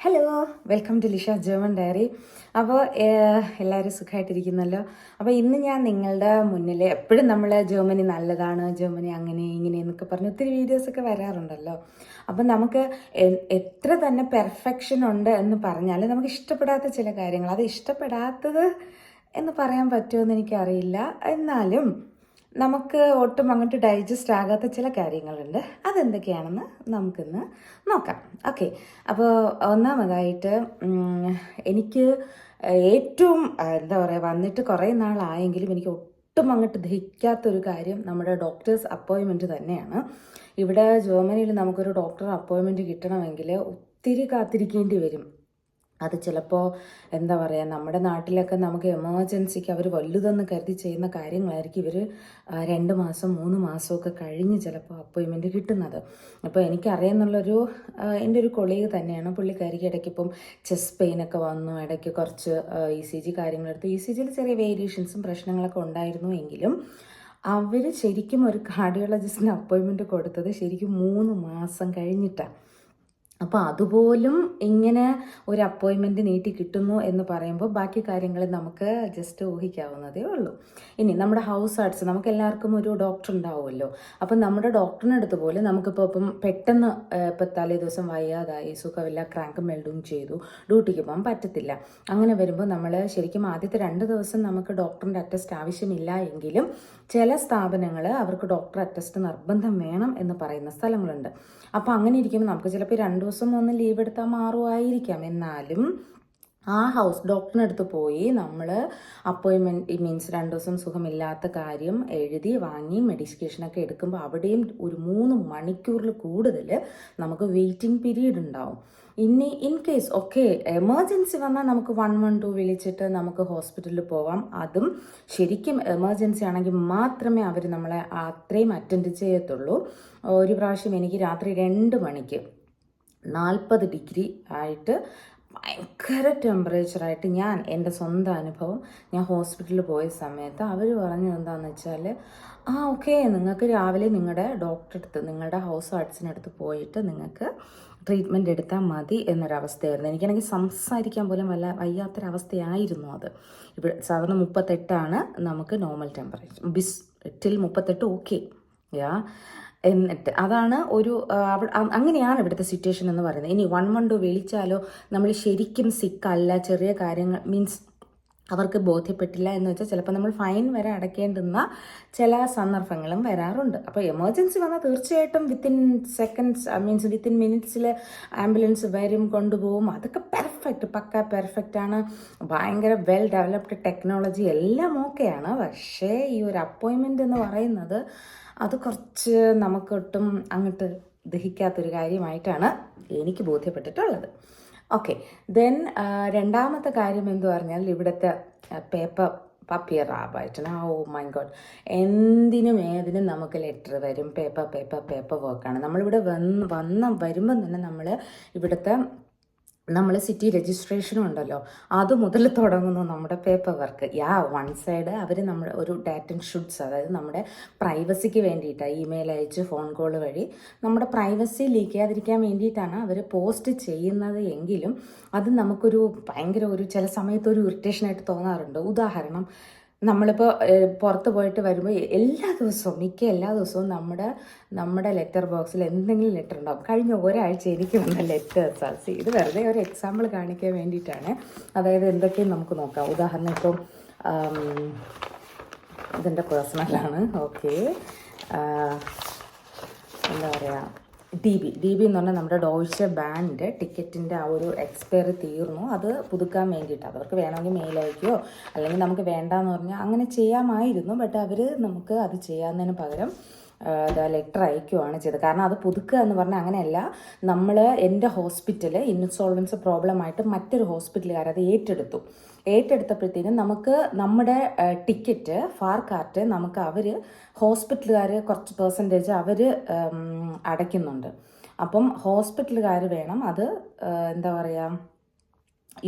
Hello welcome to Lisha German diary അപ്പോൾ എല്ലാവരും സുഖമായിട്ടിരിക്കുന്നല്ലോ അപ്പോൾ ഇന്ന് ഞാൻ നിങ്ങളുടെ മുന്നിൽ എപ്പോഴും നമ്മൾ ജർമ്മനി നല്ലതാണ് ജർമ്മനി അങ്ങനെ ഇങ്ങനെ എന്നൊക്കെ പറഞ്ഞ് ഒത്തിരി വീഡിയോസൊക്കെ വരാറുണ്ടല്ലോ. അപ്പം നമുക്ക് എത്ര തന്നെ പെർഫെക്ഷൻ ഉണ്ട് എന്ന് പറഞ്ഞാൽ നമുക്ക് ഇഷ്ടപ്പെടാത്ത ചില കാര്യങ്ങൾ. അത് ഇഷ്ടപ്പെടാത്തത് എന്ന് പറയാൻ പറ്റുമെന്ന് എനിക്കറിയില്ല. എന്നാലും നമുക്ക് ഒട്ടും അങ്ങോട്ട് ഡൈജസ്റ്റ് ആകാത്ത ചില കാര്യങ്ങളുണ്ട്. അതെന്തൊക്കെയാണെന്ന് നമുക്കിന്ന് നോക്കാം. ഓക്കെ അപ്പോൾ ഒന്നാമതായിട്ട് എനിക്ക് ഏറ്റവും എന്താ പറയുക വന്നിട്ട് കുറേ നാളായെങ്കിലും എനിക്ക് ഒട്ടും അങ്ങോട്ട് ദഹിക്കാത്തൊരു കാര്യം നമ്മുടെ ഡോക്ടേഴ്സ് അപ്പോയിൻമെന്റ് തന്നെയാണ്. ഇവിടെ ജർമ്മനിയിൽ നമുക്കൊരു ഡോക്ടർ അപ്പോയിൻമെന്റ് കിട്ടണമെങ്കിൽ ഒത്തിരി കാത്തിരിക്കേണ്ടി വരും. അത് ചിലപ്പോൾ എന്താ പറയുക നമ്മുടെ നാട്ടിലൊക്കെ നമുക്ക് എമർജൻസിക്ക് അവർ വലുതെന്ന് കരുതി ചെയ്യുന്ന കാര്യങ്ങളായിരിക്കും ഇവർ രണ്ട് മാസം മൂന്ന് മാസമൊക്കെ കഴിഞ്ഞ് ചിലപ്പോൾ അപ്പോയിൻമെന്റ് കിട്ടുന്നത്. അപ്പോൾ എനിക്കറിയാമെന്നുള്ളൊരു എന്റെ ഒരു കൊളീഗ് തന്നെയാണ് പുള്ളിക്കാരിക്ക് ഇടയ്ക്ക് ഇപ്പം ചെസ്റ്റ് പെയിനൊക്കെ വന്നു ഇടയ്ക്ക് കുറച്ച് ഇ സി ജി കാര്യങ്ങളെടുത്ത്. ഇ സി ജിയിൽ ചെറിയ വേരിയേഷൻസും പ്രശ്നങ്ങളൊക്കെ ഉണ്ടായിരുന്നു എങ്കിലും അവർ ശരിക്കും ഒരു കാർഡിയോളജിസ്റ്റിന് അപ്പോയിൻമെന്റ് കൊടുത്തത് ശരിക്കും മൂന്ന് മാസം കഴിഞ്ഞിട്ടാണ് അപ്പോൾ അതുപോലും ഇങ്ങനെ ഒരു അപ്പോയിൻമെന്റ് നീട്ടി കിട്ടുന്നു എന്ന് പറയുമ്പോൾ ബാക്കി കാര്യങ്ങൾ നമുക്ക് ജസ്റ്റ് ഊഹിക്കാവുന്നതേ ഉള്ളൂ. ഇനി നമ്മുടെ ഹൗസ് ആർട്സ് നമുക്ക് എല്ലാവർക്കും ഒരു ഡോക്ടർ ഉണ്ടാവുമല്ലോ. അപ്പം നമ്മുടെ ഡോക്ടറിന്റെ അടുത്ത് പോലും നമുക്കിപ്പോൾ ഇപ്പം പെട്ടെന്ന് ഇപ്പം തലേ ദിവസം വയ്യാതായി സുഖമില്ല ക്രാങ്ക് മെൽഡും ചെയ്തു ഡ്യൂട്ടിക്ക് പോകാൻ പറ്റത്തില്ല. അങ്ങനെ വരുമ്പോൾ നമ്മൾ ശരിക്കും ആദ്യത്തെ രണ്ട് ദിവസം നമുക്ക് ഡോക്ടറിന്റെ അറ്റസ്റ്റ് ആവശ്യമില്ല എങ്കിലും ചില സ്ഥാപനങ്ങൾ അവർക്ക് ഡോക്ടർ അറ്റസ്റ്റ് നിർബന്ധം വേണം എന്ന് പറയുന്ന സ്ഥലങ്ങളുണ്ട്. അപ്പോൾ അങ്ങനെ ഇരിക്കുമ്പോൾ നമുക്ക് ചിലപ്പോൾ രണ്ട് ദിവസം ഒന്ന് ലീവ് എടുത്താൽ മാറുമായിരിക്കാം എന്നാലും ആ ഹൗസ് ഡോക്ടറിന്റെ അടുത്ത് പോയി നമ്മൾ അപ്പോയിൻമെന്റ് മീൻസ് രണ്ട് ദിവസം സുഖമില്ലാത്ത കാര്യം എഴുതി വാങ്ങി മെഡിക്കേഷനൊക്കെ എടുക്കുമ്പോൾ അവിടെയും ഒരു മൂന്ന് മണിക്കൂറിൽ കൂടുതൽ നമുക്ക് വെയിറ്റിംഗ് പീരീഡ് ഉണ്ടാവും. ഇനി ഇൻ കേസ് ഓക്കെ എമർജൻസി വന്നാൽ നമുക്ക് വൺ വൺ ടു വിളിച്ചിട്ട് നമുക്ക് ഹോസ്പിറ്റലിൽ പോവാം. അതും ശരിക്കും എമർജൻസി ആണെങ്കിൽ മാത്രമേ അവർ നമ്മളെ അത്രയും അറ്റൻഡ് ചെയ്യത്തുള്ളൂ. ഒരു പ്രാവശ്യം എനിക്ക് രാത്രി രണ്ട് മണിക്ക് നാൽപ്പത് ഡിഗ്രി ആയിട്ട് ഭയങ്കര ടെമ്പറേച്ചറായിട്ട് ഞാൻ എന്റെ സ്വന്തം അനുഭവം ഞാൻ ഹോസ്പിറ്റലിൽ പോയ സമയത്ത് അവർ പറഞ്ഞത് എന്താണെന്ന് വെച്ചാൽ ആ ഓക്കെ നിങ്ങൾക്ക് രാവിലെ നിങ്ങളുടെ ഡോക്ടറെ അടുത്ത് നിങ്ങളുടെ ഹൗസ് ആർട്സിനടുത്ത് പോയിട്ട് നിങ്ങൾക്ക് ട്രീറ്റ്മെന്റ് എടുത്താൽ മതി എന്നൊരവസ്ഥയായിരുന്നു. എനിക്കാണെങ്കിൽ സംസാരിക്കാൻ പോലും വല്ല വയ്യാത്തൊരവസ്ഥയായിരുന്നു അത്. ഇവിടെ സാധാരണ മുപ്പത്തെട്ടാണ് നമുക്ക് നോർമൽ ടെമ്പറേച്ചർ ബിസ് ടിൽ മുപ്പത്തെട്ട് ഓക്കെ യാ എന്നിട്ട് അതാണ് ഒരു അങ്ങനെയാണ് ഇവിടുത്തെ സിറ്റുവേഷൻ എന്ന് പറയുന്നത്. ഇനി വൺ വൺ ടു വിളിച്ചാലോ നമ്മൾ ശരിക്കും സിക്കല്ല ചെറിയ കാര്യങ്ങൾ മീൻസ് അവർക്ക് ബോധ്യപ്പെട്ടില്ല എന്ന് വെച്ചാൽ ചിലപ്പോൾ നമ്മൾ ഫൈൻ വരെ അടയ്ക്കേണ്ടുന്ന ചില സന്ദർഭങ്ങളും വരാറുണ്ട്. അപ്പോൾ എമർജൻസി വന്നാൽ തീർച്ചയായിട്ടും വിത്തിൻ സെക്കൻഡ്സ് മീൻസ് വിത്തിൻ മിനിറ്റ്സിൽ ആംബുലൻസ് വരും കൊണ്ടുപോകും. അതൊക്കെ പെർഫെക്റ്റ് പക്ക പെർഫെക്റ്റ് ആണ്. ഭയങ്കര വെൽ ഡെവലപ്ഡ് ടെക്നോളജി എല്ലാം ഓക്കെയാണ് പക്ഷേ ഈ ഒരു അപ്പോയിൻമെന്റ് എന്ന് പറയുന്നത് അത് കുറച്ച് നമുക്കൊട്ടും അങ്ങോട്ട് ദഹിക്കാത്തൊരു കാര്യമായിട്ടാണ് എനിക്ക് ബോധ്യപ്പെട്ടിട്ടുള്ളത്. ഓക്കെ ദെൻ രണ്ടാമത്തെ കാര്യം എന്ന് പറഞ്ഞാൽ ഇവിടുത്തെ പേപ്പർ പപ്പിയർ റാബായിട്ടാണ് ഓ മൈ ഗോഡ് എന്തിനും ഏതിനും നമുക്ക് ലെറ്റർ വരും. പേപ്പർ പേപ്പർ പേപ്പർ വർക്കാണ് നമ്മളിവിടെ വന്ന് വന്ന വരുമ്പം തന്നെ നമ്മൾ ഇവിടുത്തെ നമ്മൾ സിറ്റി രജിസ്ട്രേഷനും ഉണ്ടല്ലോ. അത് മുതൽ തുടങ്ങുന്നു നമ്മുടെ paper work ya one side അവർ നമ്മൾ ഒരു ഡാറ്റൻ ഷുഡ്സ് അതായത് നമ്മുടെ പ്രൈവസിക്ക് വേണ്ടിയിട്ടാണ് ഇമെയിൽ അയച്ച് ഫോൺ കോൾ വഴി നമ്മുടെ പ്രൈവസി ലീക്ക് ചെയ്യാതിരിക്കാൻ വേണ്ടിയിട്ടാണ് അവർ പോസ്റ്റ് ചെയ്യുന്നത് എങ്കിലും അത് നമുക്കൊരു ഭയങ്കര ഒരു ചില സമയത്ത് ഒരു ഇറിറ്റേഷനായിട്ട് തോന്നാറുണ്ട്. ഉദാഹരണം നമ്മളിപ്പോൾ പുറത്ത് പോയിട്ട് വരുമ്പോൾ എല്ലാ ദിവസവും മിക്ക എല്ലാ ദിവസവും നമ്മുടെ നമ്മുടെ ലെറ്റർ ബോക്സിൽ എന്തെങ്കിലും ലെറ്റർ ഉണ്ടാവും. കഴിഞ്ഞ ഒരാഴ്ച എനിക്ക് വന്ന ലെറ്റേഴ്സ് സി ഇത് വെറുതെ ഒരു എക്സാമ്പിൾ കാണിക്കാൻ വേണ്ടിയിട്ടാണ്. അതായത് എന്തൊക്കെയും നമുക്ക് നോക്കാം. ഉദാഹരണം ഇപ്പം ഇതെന്റെ പേഴ്സണലാണ് ഓക്കെ എന്താ പറയുക ഡി ബി ഡി ബി എന്ന് പറഞ്ഞാൽ നമ്മുടെ ഡോയ്ച്ച ബാൻഡ് ടിക്കറ്റിന്റെ ആ ഒരു എക്സ്പയറി തീർന്നു. അത് പുതുക്കാൻ വേണ്ടിയിട്ട് അവർക്ക് വേണമെങ്കിൽ മെയിൽ അയക്കുകയോ അല്ലെങ്കിൽ നമുക്ക് വേണ്ടാന്ന് പറഞ്ഞാൽ അങ്ങനെ ചെയ്യാമായിരുന്നു. ബട്ട് അവർ നമുക്ക് അത് ചെയ്യാവുന്നതിന് പകരം ലെറ്റർ അയക്കുകയാണ് ചെയ്തത്. കാരണം അത് പുതുക്കുക എന്ന് പറഞ്ഞാൽ അങ്ങനെയല്ല. നമ്മൾ എന്റെ ഹോസ്പിറ്റൽ ഇൻസോൾവൻസ് പ്രോബ്ലമായിട്ട് മറ്റൊരു ഹോസ്പിറ്റലുകാർ അത് ഏറ്റെടുത്തു. ഏറ്റെടുത്തപ്പോഴത്തേനും നമുക്ക് നമ്മുടെ ടിക്കറ്റ് ഫാർ കാർട്ട് നമുക്ക് അവർ ഹോസ്പിറ്റലുകാർ കുറച്ച് പേഴ്സന്റേജ് അവർ അടയ്ക്കുന്നുണ്ട്. അപ്പം ഹോസ്പിറ്റലുകാർ വേണം അത് എന്താ പറയുക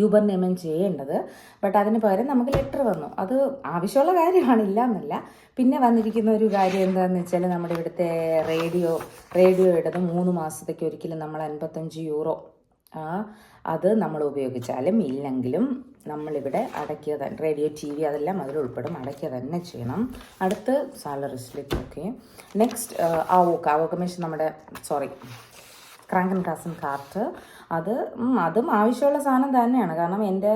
യൂബർ നിയമം ചെയ്യേണ്ടത്. ബട്ട് അതിന് പകരം നമുക്ക് ലെറ്റർ വന്നു. അത് ആവശ്യമുള്ള കാര്യമാണ് എന്നല്ല പിന്നെ വന്നിരിക്കുന്ന ഒരു കാര്യം എന്താണെന്ന് വെച്ചാൽ നമ്മുടെ ഇവിടുത്തെ റേഡിയോ റേഡിയോ ഇടത് മൂന്ന് മാസത്തേക്ക് ഒരിക്കലും നമ്മൾ അൻപത്തഞ്ച് യൂറോ അത് നമ്മൾ ഉപയോഗിച്ചാലും ഇല്ലെങ്കിലും നമ്മളിവിടെ അടയ്ക്കുക റേഡിയോ ടി വി അതെല്ലാം അതിൽ ഉൾപ്പെടും. അടയ്ക്കുക തന്നെ ചെയ്യണം. അടുത്ത് സാലറി സ്ലിപ്പ് ഓക്കെ നെക്സ്റ്റ് ആവോക്ക് ആവോക്ക് മീൻസ് നമ്മുടെ സോറി ക്രാങ്കൻ കാസൻ കാർട്ട്. അത് അതും ആവശ്യമുള്ള സാധനം തന്നെയാണ്. കാരണം എന്റെ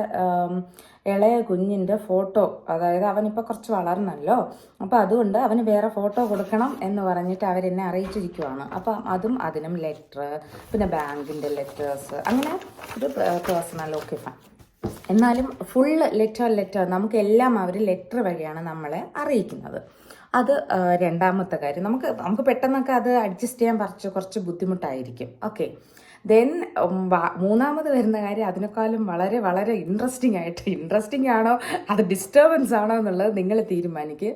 ഇളയ കുഞ്ഞിന്റെ ഫോട്ടോ അതായത് അവനിപ്പോൾ കുറച്ച് വളർന്നല്ലോ അപ്പോൾ അതുകൊണ്ട് അവന് വേറെ ഫോട്ടോ കൊടുക്കണം എന്ന് പറഞ്ഞിട്ട് അവരെന്നെ അറിയിച്ചിരിക്കുവാണ്. അപ്പം അതും അതിനും ലെറ്റർ പിന്നെ ബാങ്കിന്റെ ലെറ്റേഴ്സ് അങ്ങനെ ഒരു പേഴ്സണൽ ഓക്കെ ഫൈൻ. എന്നാലും ഫുൾ ലെറ്റർ ലെറ്റർ നമുക്ക് എല്ലാം അവർ ലെറ്റർ വഴിയാണ് നമ്മളെ അറിയിക്കുന്നത്. അത് രണ്ടാമത്തെ കാര്യം. നമുക്ക് നമുക്ക് പെട്ടെന്നൊക്കെ അത് അഡ്ജസ്റ്റ് ചെയ്യാൻ കുറച്ച് കുറച്ച് ബുദ്ധിമുട്ടായിരിക്കും. ഓക്കെ ദെൻ മൂന്നാമത് വരുന്ന കാര്യം അതിനേക്കാളും വളരെ വളരെ ഇൻട്രസ്റ്റിംഗ് ആയിട്ട് ഇൻട്രസ്റ്റിംഗ് ആണോ അത് ഡിസ്റ്റർബൻസ് ആണോ എന്നുള്ളത് നിങ്ങൾ തീരുമാനിക്കുക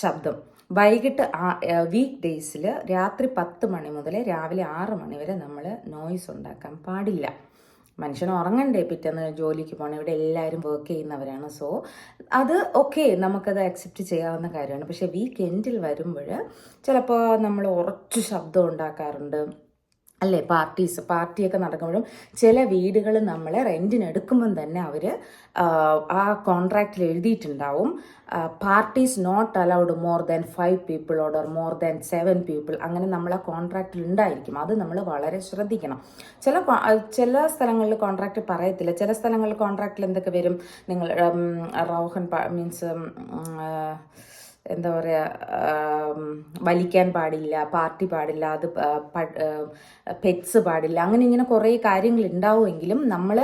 ശബ്ദം. വൈകിട്ട് വീക്ക് ഡേയ്സിൽ രാത്രി പത്ത് മണി മുതൽ രാവിലെ ആറ് മണി വരെ നമ്മൾ നോയ്സ് ഉണ്ടാക്കാൻ പാടില്ല. മനുഷ്യൻ ഉറങ്ങണ്ടേ പിറ്റേന്ന് ജോലിക്ക് പോകണം ഇവിടെ എല്ലാവരും വർക്ക് ചെയ്യുന്നവരാണ്. സോ അത് ഓക്കെ നമുക്കത് അക്സെപ്റ്റ് ചെയ്യാവുന്ന കാര്യമാണ്. പക്ഷേ വീക്കെൻഡിൽ വരുമ്പോൾ ചിലപ്പോൾ നമ്മൾ ഉറച്ചു ശബ്ദം ഉണ്ടാക്കാറുണ്ട്. അല്ലേ? പാർട്ടീസ് പാർട്ടിയൊക്കെ നടക്കുമ്പോഴും ചില വീടുകൾ നമ്മൾ റെന്റിന് എടുക്കുമ്പം തന്നെ അവർ ആ കോൺട്രാക്റ്റിൽ എഴുതിയിട്ടുണ്ടാവും parties not allowed more than five people or more than seven people. അങ്ങനെ നമ്മൾ ആ കോൺട്രാക്റ്റിൽ ഉണ്ടായിരിക്കും. അത് നമ്മൾ വളരെ ശ്രദ്ധിക്കണം. ചില ചില സ്ഥലങ്ങളിൽ കോൺട്രാക്റ്റ് പറയത്തില്ല. ചില സ്ഥലങ്ങളിൽ കോൺട്രാക്റ്റിൽ എന്തൊക്കെ വരും? നിങ്ങൾ റോഹൻ മീൻസ് എന്താ പറയുക വലിക്കാൻ പാടില്ല പാർട്ടി പാടില്ല അത് പെറ്റ്സ് പാടില്ല അങ്ങനെ ഇങ്ങനെ കുറേ കാര്യങ്ങൾ ഉണ്ടാവുമെങ്കിലും നമ്മൾ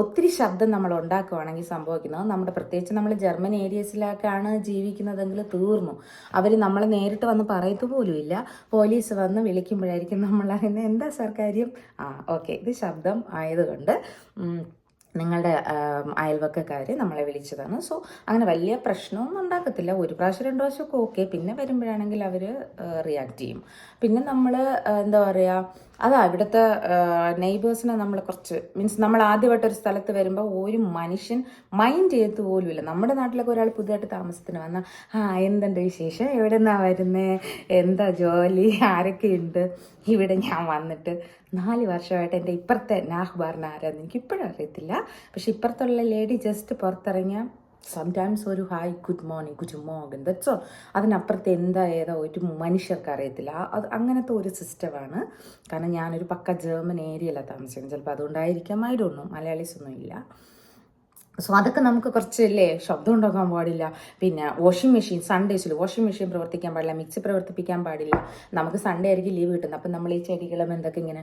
ഒത്തിരി ശബ്ദം നമ്മൾ ഉണ്ടാക്കുവാണെങ്കിൽ സംഭവിക്കുന്നത് നമ്മുടെ പ്രത്യേകിച്ച് നമ്മൾ ജർമ്മൻ ഏരിയസിലൊക്കെയാണ് ജീവിക്കുന്നതെങ്കിൽ തീർന്നു. അവർ നമ്മളെ നേരിട്ട് വന്ന് പറയത്തു പോലുമില്ല പോലീസ് വന്ന് വിളിക്കുമ്പോഴായിരിക്കും നമ്മൾ അറിയുന്നത് എന്താ സർക്കാരും ആ ഓക്കെ ഇത് ശബ്ദം ആയതുകൊണ്ട് നിങ്ങളുടെ അയൽവക്കക്കാർ നമ്മളെ വിളിച്ചതാണ്. സോ അങ്ങനെ വലിയ പ്രശ്നമൊന്നും ഉണ്ടാക്കത്തില്ല. ഒരു പ്രാവശ്യം രണ്ട് പ്രാവശ്യമൊക്കെ ഓക്കെ. പിന്നെ വരുമ്പോഴാണെങ്കിൽ അവർ റിയാക്ട് ചെയ്യും. പിന്നെ നമ്മൾ എന്താ പറയുക അതാ ഇവിടുത്തെ നെയ്ബേഴ്സിനെ നമ്മൾ കുറച്ച് മീൻസ് നമ്മൾ ആദ്യമായിട്ട് ഒരു സ്ഥലത്ത് വരുമ്പോൾ ഒരു മനുഷ്യൻ മൈൻഡ് ചെയ്ത് പോലുമില്ല. നമ്മുടെ നാട്ടിലൊക്കെ ഒരാൾ പുതിയതായിട്ട് താമസത്തിന് വന്നാൽ ആ എന്തുണ്ട് വിശേഷം? എവിടെ നിന്നാണ് വരുന്നത് എന്താ ജോലി? ആരൊക്കെയുണ്ട് ഇവിടെ ഞാൻ വന്നിട്ട് നാല് വർഷമായിട്ട് എന്റെ ഇപ്പുറത്തെ നാഹ്ബാറിന് ആരാന്ന് എനിക്ക് ഇപ്പോഴും അറിയത്തില്ല. പക്ഷെ ഇപ്പുറത്തുള്ള ലേഡി ജസ്റ്റ് പുറത്തിറങ്ങിയാൽ സംടൈംസ് ഒരു hi good morning good morning though അതിനപ്പുറത്ത് എന്താ ഏതാ ഒരു മനുഷ്യർക്ക് അറിയത്തില്ല. അത് അങ്ങനത്തെ ഒരു സിസ്റ്റമാണ് കാരണം ഞാനൊരു പക്ക ജർമ്മൻ ഏരിയയിലാണ് താമസിക്കുന്നത്. ചിലപ്പോൾ അതുകൊണ്ടായിരിക്കാം. ആയിട്ടൊന്നും മലയാളീസ് ഒന്നും ഇല്ല സോ അതൊക്കെ നമുക്ക് കുറച്ച് അല്ലേ ശബ്ദം ഉണ്ടാക്കാൻ പാടില്ല. പിന്നെ വാഷിംഗ് മെഷീൻ സൺഡേസിൽ വാഷിംഗ് മെഷീൻ പ്രവർത്തിക്കാൻ പാടില്ല മിക്സി പ്രവർത്തിപ്പിക്കാൻ പാടില്ല. നമുക്ക് സൺഡേ ആയിരിക്കും ലീവ് കിട്ടുന്നത്. അപ്പം നമ്മൾ ഈ ചെടികളും എന്തൊക്കെ ഇങ്ങനെ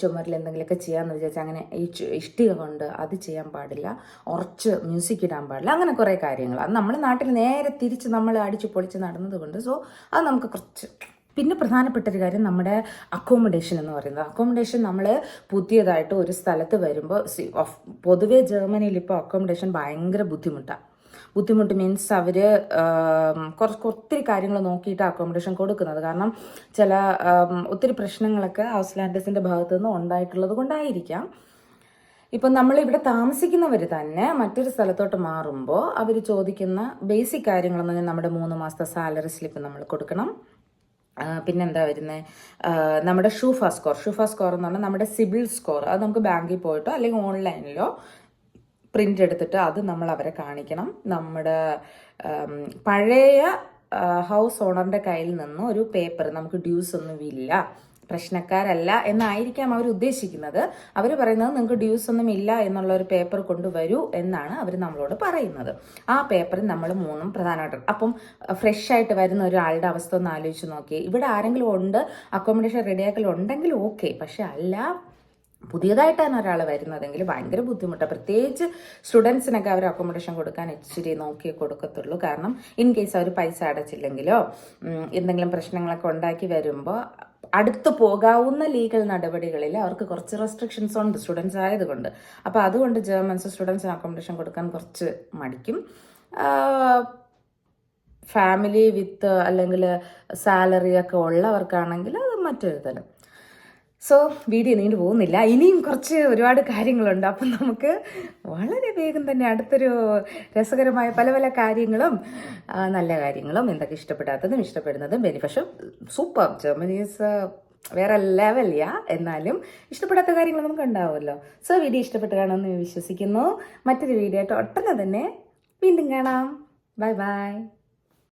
ചുമരിൽ എന്തെങ്കിലുമൊക്കെ ചെയ്യാമെന്ന് വിചാരിച്ചാൽ അങ്ങനെ ഈ ഇഷ്ടിക കൊണ്ട് അത് ചെയ്യാൻ പാടില്ല. ഉറച്ച് മ്യൂസിക് ഇടാൻ പാടില്ല. അങ്ങനെ കുറേ കാര്യങ്ങൾ. അത് നമ്മുടെ നാട്ടിൽ നേരെ തിരിച്ച് നമ്മൾ അടിച്ച് പൊളിച്ച് നടന്നത് കൊണ്ട് സോ അത് നമുക്ക് കുറച്ച് പിന്നെ പ്രധാനപ്പെട്ട ഒരു കാര്യം നമ്മുടെ അക്കോമഡേഷൻ എന്ന് പറയുന്നത്. അക്കോമഡേഷൻ നമ്മൾ പുതിയതായിട്ട് ഒരു സ്ഥലത്ത് വരുമ്പോൾ പൊതുവെ ജർമ്മനിയിൽ ഇപ്പോൾ അക്കോമഡേഷൻ ഭയങ്കര ബുദ്ധിമുട്ടാണ് ബുദ്ധിമുട്ട് മീൻസ് അവർ കുറച്ച് ഒത്തിരി കാര്യങ്ങൾ നോക്കിയിട്ട് അക്കോമഡേഷൻ കൊടുക്കുന്നത്. കാരണം ചില ഒത്തിരി പ്രശ്നങ്ങളൊക്കെ ഹൗസ് ലാൻഡേഴ്സിന്റെ ഭാഗത്തു നിന്ന് ഉണ്ടായിട്ടുള്ളത് കൊണ്ടായിരിക്കാം. ഇപ്പം നമ്മളിവിടെ താമസിക്കുന്നവർ തന്നെ മറ്റൊരു സ്ഥലത്തോട്ട് മാറുമ്പോൾ അവർ ചോദിക്കുന്ന ബേസിക് കാര്യങ്ങളെന്ന് പറഞ്ഞാൽ നമ്മുടെ മൂന്ന് മാസത്തെ സാലറി സ്ലിപ്പ് നമ്മൾ കൊടുക്കണം. പിന്നെന്താ വരുന്നത് നമ്മുടെ ഷൂഫ സ്കോർ. ഷൂഫ സ്കോർ എന്ന് പറഞ്ഞാൽ നമ്മുടെ സിബിൽ സ്കോർ. അത് നമുക്ക് ബാങ്കിൽ പോയിട്ടോ അല്ലെങ്കിൽ ഓൺലൈനിലോ പ്രിന്റ് എടുത്തിട്ട് അത് നമ്മൾ അവരെ കാണിക്കണം. നമ്മുടെ പഴയ ഹൗസ് ഓണറിന്റെ കയ്യിൽ നിന്ന് ഒരു പേപ്പർ നമുക്ക് ഡ്യൂസ് ഒന്നും ഇല്ല. പ്രശ്നക്കാരല്ല എന്നായിരിക്കാം അവർ ഉദ്ദേശിക്കുന്നത്. അവർ പറയുന്നത് നിങ്ങൾക്ക് ഡ്യൂസ് ഒന്നും ഇല്ല എന്നുള്ള ഒരു പേപ്പർ കൊണ്ടുവരൂ എന്നാണ് അവർ നമ്മളോട് പറയുന്നത്. ആ പേപ്പറിൽ നമ്മൾ മൂന്നും പ്രധാനമായിട്ടും അപ്പം ഫ്രഷ് ആയിട്ട് വരുന്ന ഒരാളുടെ അവസ്ഥ ഒന്ന് ആലോചിച്ച് നോക്കി ഇവിടെ ആരെങ്കിലും ഉണ്ട് അക്കോമഡേഷൻ റെഡിയാക്കൽ ഉണ്ടെങ്കിൽ ഓക്കെ പക്ഷെ അല്ല പുതിയതായിട്ടാണ് ഒരാൾ വരുന്നതെങ്കിൽ ഭയങ്കര ബുദ്ധിമുട്ടാണ് പ്രത്യേകിച്ച് സ്റ്റുഡൻസിനൊക്കെ അവർ അക്കോമഡേഷൻ കൊടുക്കാൻ ഇച്ചിരി നോക്കിയേ കൊടുക്കത്തുള്ളൂ. കാരണം ഇൻ കേസ് അവർ പൈസ അടച്ചില്ലെങ്കിലോ എന്തെങ്കിലും പ്രശ്നങ്ങളൊക്കെ ഉണ്ടാക്കി വരുമ്പോൾ അടുത്ത് പോകാവുന്ന ലീഗൽ നടപടികളിൽ അവർക്ക് കുറച്ച് റെസ്ട്രിക്ഷൻസ് ഉണ്ട് സ്റ്റുഡൻസ് ആയതുകൊണ്ട്. അപ്പോൾ അതുകൊണ്ട് ജർമ്മൻസ് സ്റ്റുഡൻസിന് അക്കോമഡേഷൻ കൊടുക്കാൻ കുറച്ച് മടിക്കും. ഫാമിലി വിത്ത് അല്ലെങ്കിൽ സാലറി ഒക്കെ ഉള്ളവർക്കാണെങ്കിൽ അത് മറ്റൊരു തലം സോ വീഡിയോ നീണ്ടു പോകുന്നില്ല. ഇനിയും കുറച്ച് ഒരുപാട് കാര്യങ്ങളുണ്ട്. അപ്പം നമുക്ക് വളരെ വേഗം തന്നെ അടുത്തൊരു രസകരമായ പല പല കാര്യങ്ങളും നല്ല കാര്യങ്ങളും എന്തൊക്കെ ഇഷ്ടപ്പെടാത്തതും ഇഷ്ടപ്പെടുന്നതും ബെനിഫിഷ്യൽ സൂപ്പർ. ജർമ്മനി ഈസ് വേറെ ലെവലില്ല എന്നാലും ഇഷ്ടപ്പെടാത്ത കാര്യങ്ങൾ നമുക്ക് ഉണ്ടാവുമല്ലോ സോ വീഡിയോ ഇഷ്ടപ്പെട്ട് കാണുമെന്ന് വിശ്വസിക്കുന്നു. മറ്റൊരു വീഡിയോ ആയിട്ട് ഒട്ടനെ തന്നെ വീണ്ടും കാണാം. Bye bye